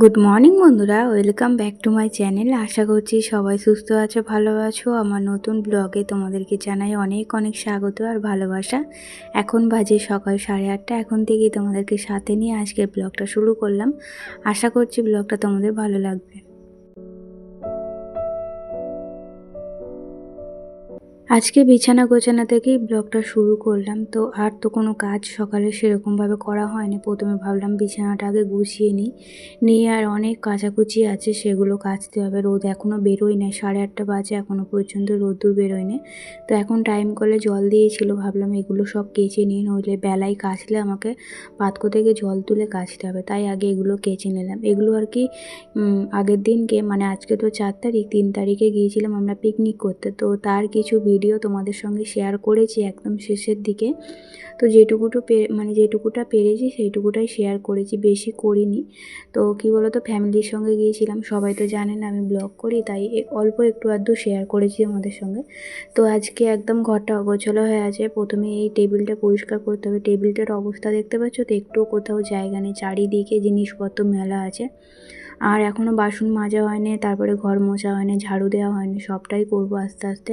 Good morning বন্ধুরা। Welcome back to my channel আশা করছি সবাই সুস্থ আছো, ভালো আছো। আমার নতুন ব্লগে তোমাদেরকে জানাই অনেক অনেক স্বাগত আর ভালোবাসা। এখন বাজে সকাল সাড়ে আটটা। এখন থেকেই তোমাদেরকে সাথে নিয়ে আজকের ব্লগটা শুরু করলাম। আশা করছি ব্লগটা তোমাদের ভালো লাগবে। আজকে বিছানা গোছানা থেকেই ব্লগটা শুরু করলাম। তো আর তো কোনো কাজ সকালে সেরকমভাবে করা হয়নি। প্রথমে ভাবলাম বিছানাটা আগে গুছিয়ে নিই। নিয়ে আর অনেক কাচাকুচি আছে, সেগুলো কাচতে হবে। রোদ এখনও বেরোয় না সাড়ে আটটা বাজে এখনও পর্যন্ত রোদ্দুর বেরোয় না তো এখন টাইম করলে জল দিয়েছিল, ভাবলাম এগুলো সব কেচে নিয়ে নইলে বেলায় কাচলে আমাকে পাতকো থেকে জল তুলে কাচতে হবে। তাই আগে এগুলো কেচে নিলাম। এগুলো আর কি আগের দিনকে মানে আজকে তো চার তারিখ, তিন তারিখে গিয়েছিলাম আমরা পিকনিক করতে। তো তার কিছু ভিডিও তোমাদের সঙ্গে শেয়ার করেছি একদম শেষের দিকে। তো যেটুকুটো মানে যেটুকুটা পেরেছি সেইটুকুটাই শেয়ার করেছি, বেশি করিনি। তো কী বলো তো ফ্যামিলির সঙ্গে গিয়েছিলাম, সবাই তো জানেন আমি ব্লগ করি, তাই অল্প একটু আধটু শেয়ার করেছি আমাদের সঙ্গে। তো আজকে একদম ঘরটা অগোছলো হয়ে আছে, প্রথমে এই টেবিলটা পরিষ্কার করতে হবে। টেবিলটার অবস্থা দেখতে পাচ্ছ, তো একটুও কোথাও জায়গা নেই, চারিদিকে জিনিসপত্র মেলা আছে। আর এখনও বাসন মাজা হয়নি, তারপরে ঘর মোছা হয়নি, ঝাড়ু দেওয়া হয়নি, সবটাই করব আস্তে আস্তে।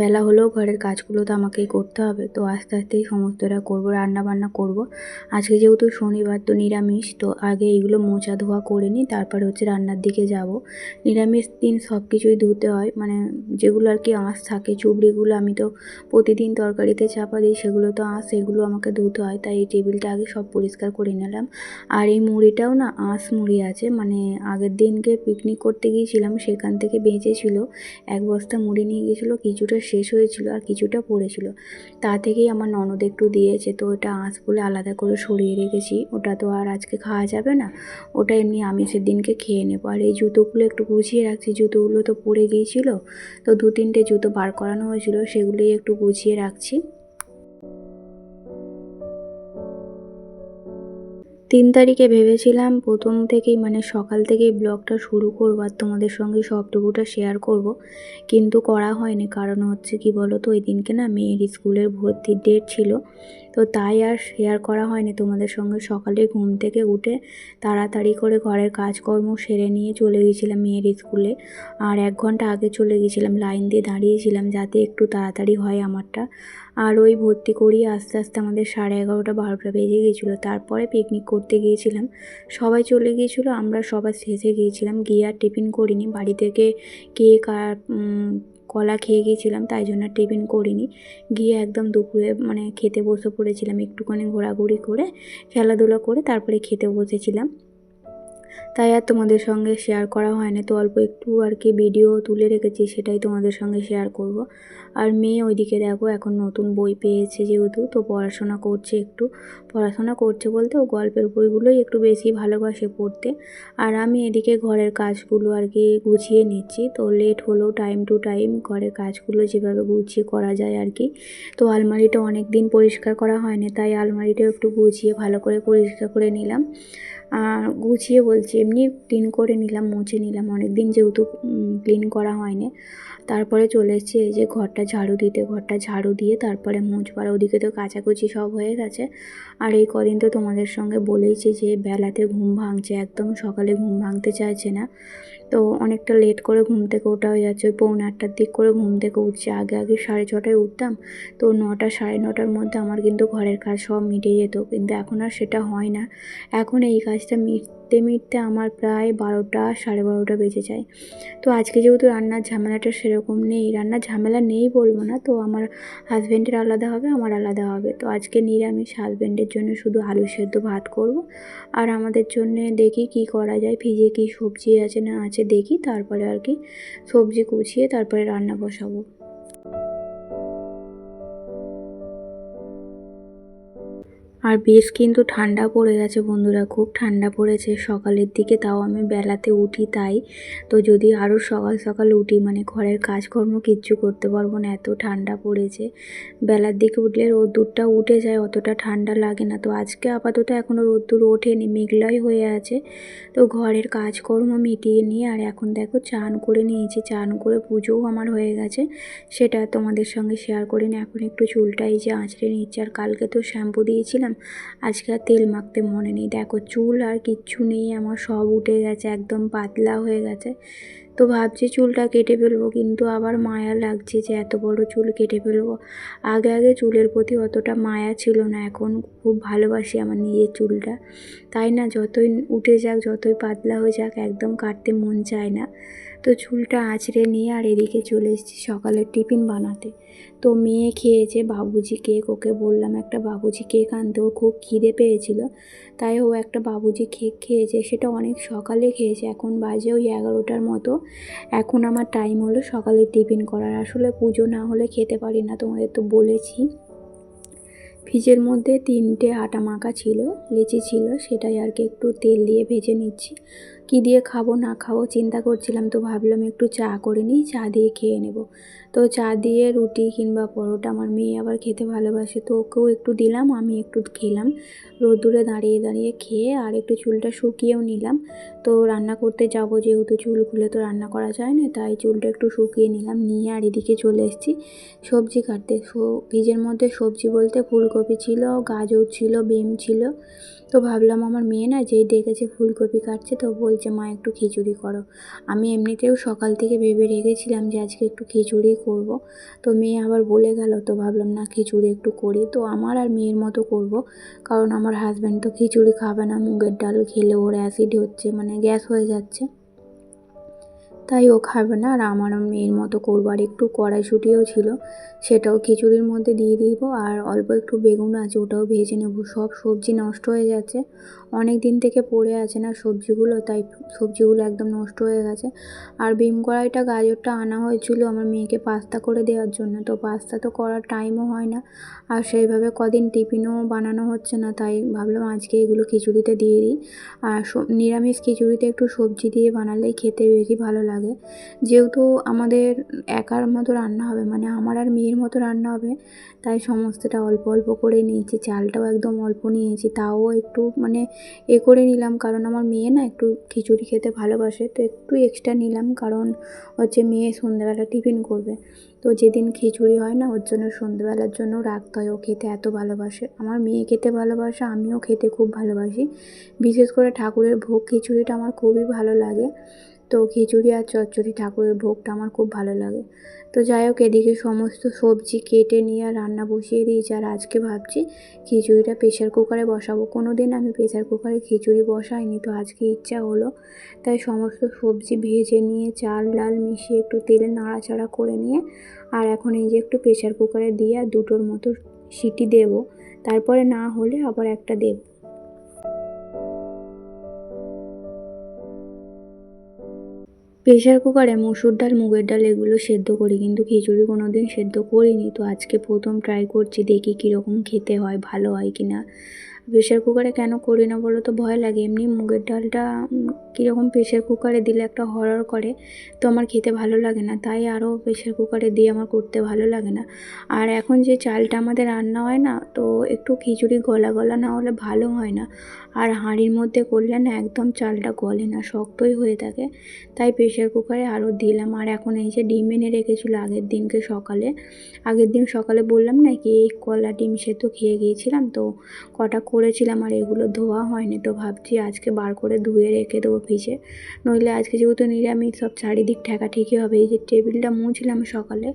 বেলা হলেও ঘরের কাজগুলো তো আমাকেই করতে হবে। তো আস্তে আস্তেই সমস্তটা করব রান্না বান্না করব। আজকে যেহেতু শনিবার তো নিরামিষ, তো আগে এইগুলো মোচা ধোয়া করে নিই, তারপরে হচ্ছে রান্নার দিকে যাব। নিরামিষ দিন সব কিছুই ধুতে হয় মানে যেগুলো আর কি আঁশ থাকে, চুবড়িগুলো আমি তো প্রতিদিন তরকারিতে চাপা দিই, সেগুলো তো আঁশ সেগুলো আমাকে ধুতে হয়, তাই এই টেবিলটা আগে সব পরিষ্কার করে নিলাম। আর এই মুড়িটাও না আঁশ মুড়ি আছে মানে আগের দিনকে পিকনিক করতে গিয়েছিলাম, সেখান থেকে বেঁচেছিল এক বস্তা মুড়ি নিয়ে গেছিল কিছুটা শেষ হয়েছিল আর কিছুটা পড়েছিল। তা থেকেই আমার ননদ একটু দিয়েছে, তো ওটা আঁশ বলে আলাদা করে সরিয়ে রেখেছি। ওটা তো আর আজকে খাওয়া যাবে না। ওটা এমনি আমিষের দিনকে খেয়ে নেব। আর এই জুতোগুলো একটু গুছিয়ে রাখছি। জুতোগুলো তো পড়ে গিয়েছিল, তো দু তিনটে জুতো বার করানো হয়েছিল, সেগুলোই একটু গুছিয়ে রাখছি। তিন তারিখে ভেবেছিলাম প্রথম থেকেই মানে সকাল থেকেই ব্লগটা শুরু করব আর তোমাদের সঙ্গে সবটুকুটা শেয়ার করব। কিন্তু করা হয়নি। কারণ হচ্ছে কি বলো তো ওই দিনকে না মেয়ের স্কুলের ভর্তির ডেট ছিল। তো তাই আর শেয়ার করা হয়নি। তোমাদের সঙ্গে সকালে ঘুম থেকে উঠে তাড়াতাড়ি করে ঘরের কাজকর্ম সেরে নিয়ে চলে গেছিলাম মেয়ের স্কুলে আর এক ঘণ্টা আগে চলে গেছিলাম, লাইন দিয়ে দাঁড়িয়েছিলাম যাতে একটু তাড়াতাড়ি হয় আমারটা। আর ওই ভর্তি করিয়ে আস্তে আস্তে আমাদের সাড়ে এগারোটা, বারোটা বেজে গিয়েছিল তারপরে পিকনিক করতে গিয়েছিলাম। সবাই চলে গিয়েছিল, আমরা সবার শেষে গিয়েছিলাম। গিয়ে আর টিফিন করিনি। বাড়ি থেকে কেক আর কলা খেয়ে গিয়েছিলাম, তাই জন্য টিফিন করিনি। গিয়ে একদম দুপুরে মানে খেতে বসে পড়েছিলাম, একটুখানি ঘোরাঘুরি করে, খেলাধুলা করে তারপরে খেতে বসেছিলাম। তাই আর তোমাদের সঙ্গে শেয়ার করা হয়নি। তো অল্প একটু আর কি ভিডিও তুলে রেখেছি, সেটাই তোমাদের সঙ্গে শেয়ার করব। আর মেয়ে ওইদিকে দেখো, এখন নতুন বই পেয়েছে যেহেতু, তো পড়াশোনা করছে একটু। পড়াশোনা করছে বলতে ও গল্পের বইগুলোই একটু বেশি ভালোবাসে পড়তে। আর আমি এদিকে ঘরের কাজগুলো আর কি গুছিয়ে নিচ্ছি। তো লেট হলেও টাইম টু টাইম ঘরের কাজগুলো যেভাবে গুছিয়ে করা যায় আর কি। তো আলমারিটা অনেক দিন পরিষ্কার করা হয়নি, তাই আলমারিটাও একটু গুছিয়ে ভালো করে পরিষ্কার করে নিলাম। গুছিয়ে বলছি, এমনি ক্লিন করে নিলাম, মুছে নিলাম। অনেক দিন যেহেতু ক্লিন করা হয়নি। তারপরে চলে এসেছি এই যে ঘরটা ঝাড়ু দিতে, ঘরটা ঝাড়ু দিয়ে তারপরে মুছবার। ওদিকে তো কাচাকুচি সব হয়ে গেছে। আর এই কদিন তো তোমাদের সঙ্গে বলেইছি যে বেলাতে ঘুম ভাঙছে, একদম সকালে ঘুম ভাঙতে চাইছে না। তো অনেকটা লেট করে ঘুম থেকে ওঠা হয়ে যাচ্ছে। ওই পৌনে আটটার দিক করে ঘুম থেকে উঠছে। আগে আগে সাড়ে ছটায় উঠতাম। তো নটা সাড়ে নটার মধ্যে আমার কিন্তু ঘরের কাজ সব মিটে যেত। কিন্তু এখন আর সেটা হয় না। এখন এই কাজটা মিটতে মিটতে আমার প্রায় বারোটা, সাড়ে বারোটা বেজে যায়। তো আজকে যেহেতু রান্নার ঝামেলাটা সেরকম নেই, রান্নার ঝামেলা নেই বলব না, তো আমার হাজব্যান্ডের আলাদা হবে, আমার আলাদা হবে। তো আজকে নিরামিষ হাজব্যান্ডের জন্য শুধু আলু সেদ্ধ ভাত করব। আর আমাদের জন্য দেখি কি করা যায়, ফ্রিজে কি সবজি আছে না আছে দেখি, তারপরে আর কি সবজি কুচিয়ে তারপরে রান্না বসাবো। আর বেশ কিন্তু ঠান্ডা পড়ে গেছে বন্ধুরা, খুব ঠান্ডা পড়েছে। সকালের দিকে তাও আমি বেলাতে উঠি তাই। তো যদি আরও সকাল সকাল উঠি মানে ঘরের কাজকর্ম কিচ্ছু করতে পারব না, এত ঠান্ডা পড়েছে। বেলার দিকে উঠলে রোদ্দুরটা উঠে যায়, অতটা ঠান্ডা লাগে না। তো আজকে আপাতত এখনও রোদ্দুর ওঠেনি, মেঘলাই হয়ে আছে। তো ঘরের কাজকর্ম মিটিয়ে নিয়ে, আর এখন দেখো চান করে নিয়েছি। চান করে পুজোও আমার হয়ে গেছে। সেটা তোমাদের সঙ্গে শেয়ার করে নিই এখন একটু চুলটাই যে আঁচড়ে নিচ্ছে, আর কালকে তো শ্যাম্পু দিয়েছিলাম। আজকে আর তেল মাখতে মনে নেই। দেখো, চুল আর কিচ্ছু নেই, আমার সব উঠে গেছে, একদম পাতলা হয়ে গেছে। তো ভাবছি চুলটা কেটে ফেলব, কিন্তু আবার মায়া লাগছে যে এত বড় চুল কেটে ফেলব। আগে আগে চুলের প্রতি অতটা মায়া ছিল না, এখন খুব ভালোবাসি আমার নিজের চুলটা। তাই না, যতই উঠে যাক, যতই পাতলা হয়ে যাক, একদম কাটতে মন চায় না। তো চুলটা আঁচড়ে নিয়ে আর এদিকে চলে এসেছি সকালের টিফিন বানাতে। তো মেয়ে খেয়েছে বাবুজি কেক, ওকে বললাম, একটা বাবুজি কেক আনতে। ওর খুব খিদে পেয়েছিল, তাই ও একটা বাবুজি কেক খেয়েছে। সেটা অনেক সকালে খেয়েছে, এখন বাজে ওই এগারোটার মতো। এখন আমার টাইম হলো সকালে টিফিন করার। আসলে পুজো না হলে খেতে পারি না, তোমাদের তো বলেছি। ফ্রিজের মধ্যে তিনটে আটা মাখা ছিল, লিচি ছিল, সেটাই আর কি একটু তেল দিয়ে ভেজে নিচ্ছি। কী দিয়ে খাব, না খাব চিন্তা করছিলাম তো ভাবলাম একটু চা করে নিই, চা দিয়ে খেয়ে নেব। তো চা দিয়ে রুটি কিংবা পরোটা আমার মেয়ে আবার খেতে ভালোবাসে, তো ওকেও একটু দিলাম, আমি একটু খেলাম। রোদ্দুরে দাঁড়িয়ে দাঁড়িয়ে খেয়ে আর একটু চুলটা শুকিয়েও নিলাম। তো রান্না করতে যাব, যেহেতু চুল খুলে তো রান্না করা যায় না, তাই চুলটা একটু শুকিয়ে নিলাম, নিয়ে আর এদিকে চলে এসেছি সবজি কাটতে। ফ্রিজের মধ্যে সবজি বলতে ফুলকপি ছিল, গাজর ছিল, বিম ছিল তো ভাবলাম আমার মেয়ে না যেই দেখেছে ফুলকপি কাটছে তো বলছে, মা, একটু খিচুড়ি করো। আমি এমনিতেও সকাল থেকে ভেবে রেখেছিলাম যে আজকে একটু খিচুড়ি করব। তো মেয়ে আবার বলে গেল, তো ভাবলাম না খিচুড়ি একটু করি। তো আমার আর মেয়ের মতো করব, কারণ আমার হাজব্যান্ড তো খিচুড়ি খাবে না, মুগের ডাল খেলে ওর অ্যাসিড হচ্ছে মানে গ্যাস হয়ে যাচ্ছে। তাই ও খাবে না। আর আমার মেয়ের মতো করব আর একটু কড়াইশুঁটিও ছিল, সেটাও খিচুড়ির মধ্যে দিয়ে দিব। আর অল্প একটু বেগুন আছে, ওটাও ভেজে নেব। সব সবজি নষ্ট হয়ে যাচ্ছে। অনেক দিন থেকে পড়ে আছে না সবজিগুলো, তাই সবজিগুলো একদম নষ্ট হয়ে গেছে। আর বিম কড়াইটা গাজরটা আনা হয়েছিল আমার মেয়েকে পাস্তা করে দেওয়ার জন্য। তো পাস্তা তো করার টাইমও হয় না। আর সেইভাবে কদিন টিফিনও বানানো হচ্ছে না, তাই ভাবলাম আজকে এগুলো খিচুড়িতে দিয়ে দিই। আর নিরামিষ খিচুড়িতে একটু সবজি দিয়ে বানালেই খেতে বেশি ভালো লাগে। যেহেতু আমাদের একার মতো রান্না হবে মানে আমার আর মেয়ের মতো রান্না হবে, তাই সমস্তটা অল্প অল্প করে নিয়েছি। চালটাও একদম অল্প নিয়েছি, তাও একটু মানে এ করে নিলাম। কারণ আমার মেয়ে না একটু খিচুড়ি খেতে ভালোবাসে, তো একটু এক্সট্রা নিলাম। কারণ হচ্ছে মেয়ে সন্ধ্যেবেলা টিফিন করবে, তো যেদিন খিচুড়ি হয় না, ওর জন্য সন্ধ্যেবেলার জন্য রাখতে হয়। ও খেতে এত ভালোবাসে। আমার মেয়ে খেতে ভালোবাসে, আমিও খেতে খুব ভালোবাসি। বিশেষ করে ঠাকুরের ভোগ খিচুড়িটা আমার খুবই ভালো লাগে। তো খিচুড়ি আর চচ্চড়ি ঠাকুরের ভোগটা আমার খুব ভালো লাগে। তো যাই হোক, এদিকে সমস্ত সবজি কেটে নিয়ে আর রান্না বসিয়ে দিয়েছি। আর আজকে ভাবছি খিচুড়িটা প্রেশার কুকারে বসাবো। কোনো দিন আমি প্রেশার কুকারে খিচুড়ি বসাইনি, তো আজকে ইচ্ছা হলো। তাই সমস্ত সবজি ভেজে নিয়ে, চাল ডাল মিশিয়ে একটু তেলে নাড়াচাড়া করে নিয়ে, আর এখন এই যে একটু প্রেশার কুকারে দিয়ে আর দুটোর মতো সিটি দেবো। তারপরে না হলে আবার একটা দেবো। প্রেশার কুকারে মসুর ডাল, মুগের ডাল এগুলো সেদ্ধ করি, কিন্তু খিচুড়ি কোনো দিন সেদ্ধ করিনি। তো আজকে প্রথম ট্রাই করছি, দেখি কীরকম খেতে হয়, ভালো হয় কি না প্রেশার কুকারে কেন করি না বলো তো ভয় লাগে। এমনি মুগের ডালটা কীরকম প্রেশার কুকারে দিলে একটা হরর করে, তো আমার খেতে ভালো লাগে না। তাই আরও প্রেশার কুকারে দিয়ে আমার করতে ভালো লাগে না। আর এখন যে চালটা আমাদের রান্না হয় না, তো একটু খিচুড়ি গলা গলা না হলে ভালো হয় না। আর হাঁড়ির মধ্যে করলে না একদম চালটা গলে না, শক্তই হয়ে থাকে। তাই প্রেশার কুকারে আরও দিলাম। আর এখন এই যে ডিম এনে রেখেছিলো আগের দিনকে সকালে, আগের দিন সকালে বললাম না কি, এই কলা, ডিম সেদ্ধ খেয়ে গিয়েছিলাম, তো কটা করেছিলাম আর এগুলো ধোয়া হয়নি তো ভাবছি আজকে বার করে ধুয়ে রেখে দেবো ফ্রিজে। নইলে আজকে যেহেতু নিরামিষ, সব চারিদিক ঠেকাঠেকি হবে। এই যে টেবিলটা মুছলাম সকালে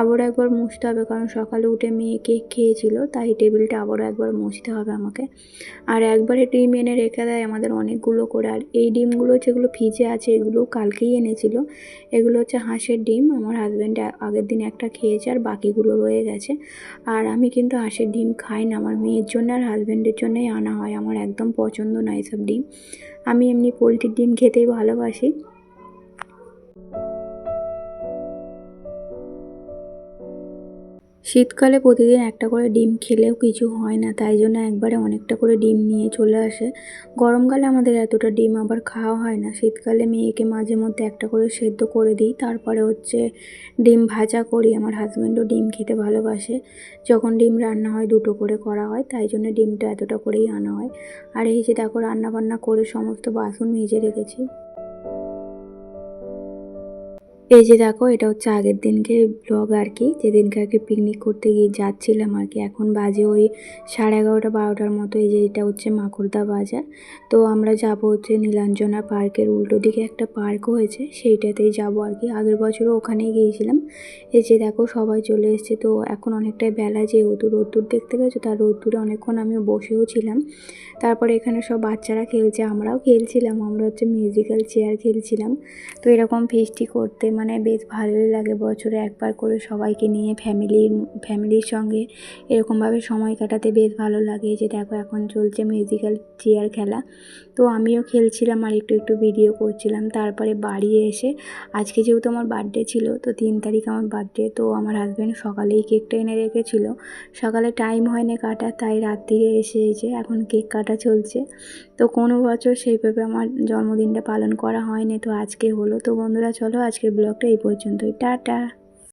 আবারও একবার মুছতে হবে কারণ সকালে উঠে মেয়ে কেক খেয়েছিল, তাই টেবিলটা আবারও একবার মুছতে হবে আমাকে। আর একবারে ডিম এনে রেখে দেয় আমাদের অনেকগুলো করে। আর এই ডিমগুলো যেগুলো ফ্রিজে আছে, এগুলো কালকেই এনেছিল। এগুলো হচ্ছে হাঁসের ডিম, আমার হাজব্যান্ড আগের দিন একটা খেয়েছে আর বাকিগুলো রয়ে গেছে। আর আমি কিন্তু হাঁসের ডিম খাই না, আমার মেয়ের জন্য আর হাজব্যান্ডের জন্যই আনা হয়। আমার একদম পছন্দ না এসব ডিম। আমি এমনি পোলট্রির ডিম খেতেই ভালোবাসি। শীতকালে প্রতিদিন একটা করে ডিম খেলেও কিছু হয় না, তাই জন্য একবারে অনেকটা করে ডিম নিয়ে চলে আসে। গরমকালে আমাদের এতটা ডিম আবার খাওয়া হয় না, শীতকালে মেয়েকে মাঝে মধ্যে একটা করে সেদ্ধ করে দিই, তারপরে হচ্ছে ডিম ভাজা করি, আমার হাজব্যান্ডও ডিম খেতে ভালোবাসে। যখন ডিম রান্না হয় দুটো করে করা হয়, তাই জন্য ডিমটা এতটা করেই আনা হয়। আর এই যে দেখো রান্না বান্না করে সমস্ত বাসন মেজে রেখেছি। এই যে দেখো, এটা হচ্ছে আগের দিনকে ব্লগ আর কি। যেদিনকে আর কি পিকনিক করতে গিয়ে যাচ্ছিলাম আর কি। এখন বাজে ওই সাড়ে এগারোটা, বারোটার মতো। এই যে এটা হচ্ছে মাকুড়দা বাজার। তো আমরা যাব হচ্ছে নীলাঞ্জনা পার্কের উল্টো দিকে একটা পার্ক হয়েছে, সেইটাতেই যাব আর কি। আগের বছরও ওখানেই গিয়েছিলাম। এই যে দেখো, সবাই চলে এসেছে। তো এখন অনেকটাই বেলা যেহেতু রোদ্দুর দেখতে পেয়েছ, তার রোদ্দুরে অনেকক্ষণ আমি বসেও ছিলাম। তারপরে এখানে সব বাচ্চারা খেলছে, আমরাও খেলছিলাম। আমরা হচ্ছে মিউজিক্যাল চেয়ার খেলছিলাম। তো এরকম ফেস্টি করতে মানে বেশ ভালোই লাগে বছরে একবার করে সবাইকে নিয়ে ফ্যামিলির ফ্যামিলির সঙ্গে এরকমভাবে সময় কাটাতে বেশ ভালো লাগে যে দেখো এখন চলছে মিউজিক্যাল চেয়ার খেলা। তো আমিও খেলছিলাম আর একটু একটু ভিডিও করছিলাম। তারপরে বাড়ি এসে আজকে যেহেতু আমার বার্থডে ছিল, তো তিন তারিখ আমার বার্থডে তো আমার হাজব্যান্ড সকালেই কেকটা এনে রেখেছিল। সকালে টাইম হয়নি কাটা তাই রাত্রিরে এসে এসে এখন কেক কাটা চলছে। তো কোনো বছর সেইভাবে আমার জন্মদিনটা পালন করা হয়নি, তো আজকে হলো। তো বন্ধুরা, চলো আজকের ব্লগটা এই পর্যন্তই। টাটা!